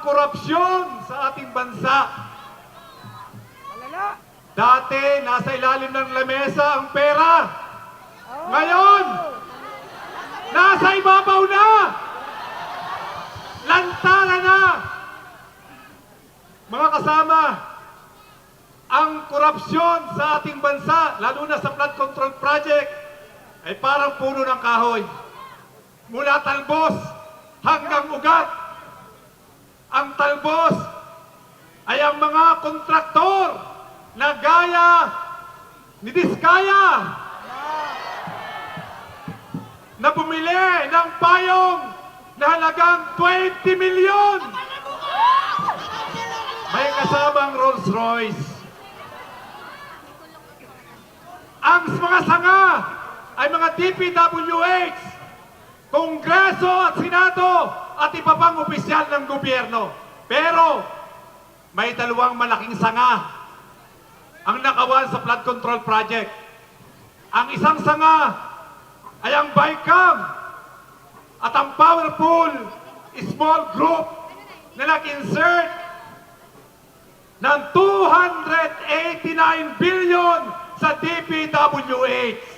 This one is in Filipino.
korupsyon sa ating bansa. Dati, nasa ilalim ng lamesa ang pera. Ngayon, nasa ibabaw na! Lantara na! Mga kasama, ang korupsyon sa ating bansa, lalo na sa flood control project, ay parang puno ng kahoy. Mula talbos hanggang ugat. Ang talbos ay ang mga kontraktor na gaya ni Diskaya na bumili ng payong na halagang 20 milyon. May kasamang Rolls Royce. Ang mga sanga ay mga DPWH, Kongreso at Senado at iba pang opisyal ng gobyerno. Pero may dalawang malaking sanga ang nakawan sa flood control project. Ang isang sanga ay ang BICAM at ang powerful small group na nag-insert ng 289 billion sa DPWH.